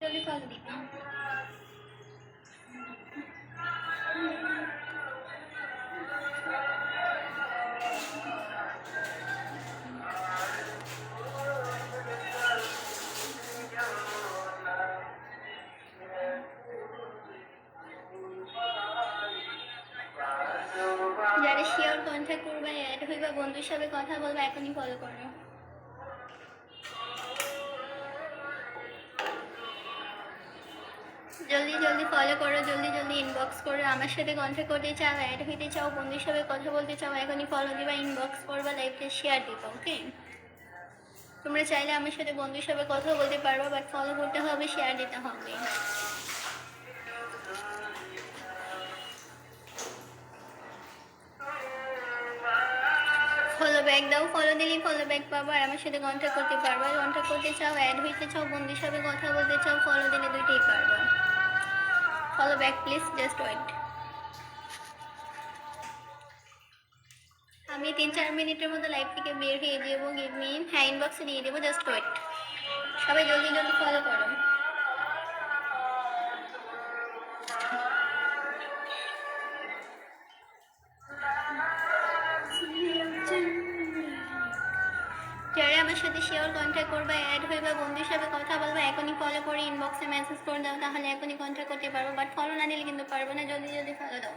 জলদি ফলো দিবে যারা শিওর কন্ট্যাক্ট করবে অ্যাড হইবা বন্ধুর সাথে কথা বলবে, এখনই ফলো করো। জলদি জলদি ফলো করো, জলদি জলদি ইনবক্স করো। আমার সাথে কন্ট্যাক্ট করতে চাও অ্যাড হইতে চাও, বন্ধুর সাথে কথা বলতে চাও, এখনই ফলো দিবা ইনবক্স করবা লাইভটা শেয়ার দিবা ওকে তোমরা চাইলে আমার সাথে বন্ধুর সাথে কথা বলতে পারবা বাট ফলো করতে হবে শেয়ার দিতে হবে। ফলো ব্যাক দাও ফলো দিলেই ফলো ব্যাক পাবো, আর আমার সাথে কন্ট্যাক্ট করতে পারবা। কন্ট্যাক্ট করতে চাও অ্যাড হইতে চাও, বন্ধুর সাথে কথা বলতে চাও ফলো দিলে দুইটাই পারবা। Follow back please just wait আমি তিন চার মিনিটের মধ্যে লাইভ থেকে বের হয়ে যাব গিভ মি হ্যাঁ ইনবক্সে দিয়ে দেবো জাস্ট ওয়েট সবাই জলদি জলদি ফলো করো। আমার সাথে শেয়ার কন্ট্যাক্ট করবে অ্যাড কথা বলবে এখনই ইনবক্সে মেসেজ করে দাও, তাহলে এখনই কন্ট্যাক্ট করতে পারব। বাট ফলো না দিলে কিন্তু পারব না, জলদি জলদি ফলো দাও।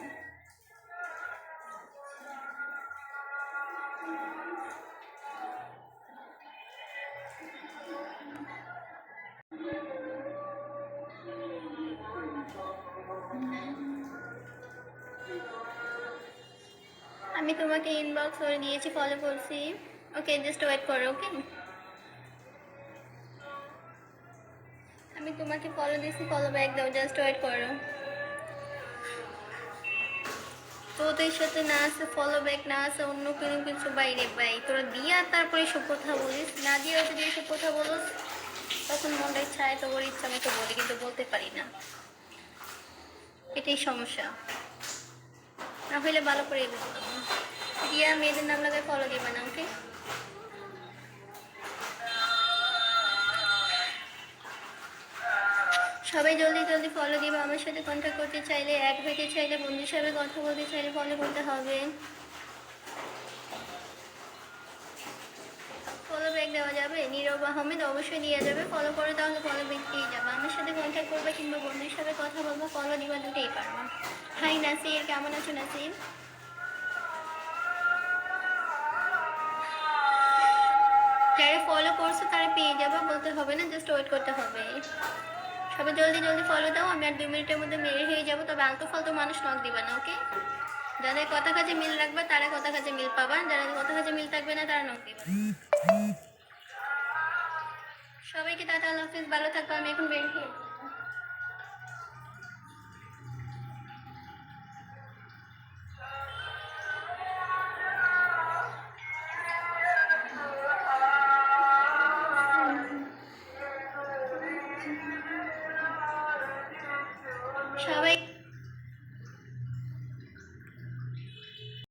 আমি তোমাকে ইনবক্স করে দিয়েছি ফলো করছি। ওকে জাস্ট ওয়েট করো ওকে আমি তোমাকে ফলো দিয়েছি ফলো ব্যাক দাও জাস্ট ওয়েট করো। তোদের সাথে না আছে ফলো ব্যাক না আছে, অন্য কোনো কিছু বাইরে পাই। তোরা দিয়া তারপরে সব কথা বলিস। না দিয়েও যদি এসব কথা বলিস, তখন মনটা তো ওর ইচ্ছা মতো বলি, কিন্তু বলতে পারি না। এটাই সমস্যা। না হইলে ভালো করে দিয়া মেয়েদের নাম লাগায় ফলো দিবে না ওকে সবাই জলদি জলদি ফলো দিবে। আমার সাথে কন্ট্যাক্ট করতে চাইলে অ্যাড হইতে চাইলে, বন্ধুর সাথে কথা বলতে চাইলে ফলো করতে হবে। ফলো ব্যাক দেওয়া যাবে। নীরব আহমেদ অবশ্যই দেওয়া যাবে। ফলো করে তাহলে ফলো ব্যাক দিয়ে যাবে। আমার সাথে কন্ট্যাক্ট করবে কিংবা বন্ধুর সাথে কথা বলব ফলো দিবা দুটোই পারবা। হাই নাসির কেমন আছো নাসির যারা ফলো করছ তারা পেয়ে যাবে, বলতে হবে না জাস্ট ওয়েট করতে হবে। সবাই জলদি জলদি ফলো দাও। আমি আর দুই মিনিটের মধ্যে মেরে হয়ে যাব। তবে আলতু ফালতু মানুষ নক দিবে না ওকে যাদের কথা কাছে মিল রাখবে, তারা কথা কাছে মিল পাবা। যারা কথা কাছে মিল থাকবে না, তারা নক দিবে। সবাইকে তাহলে ভালো থাকব আমি এখন বের হয়ে 稍微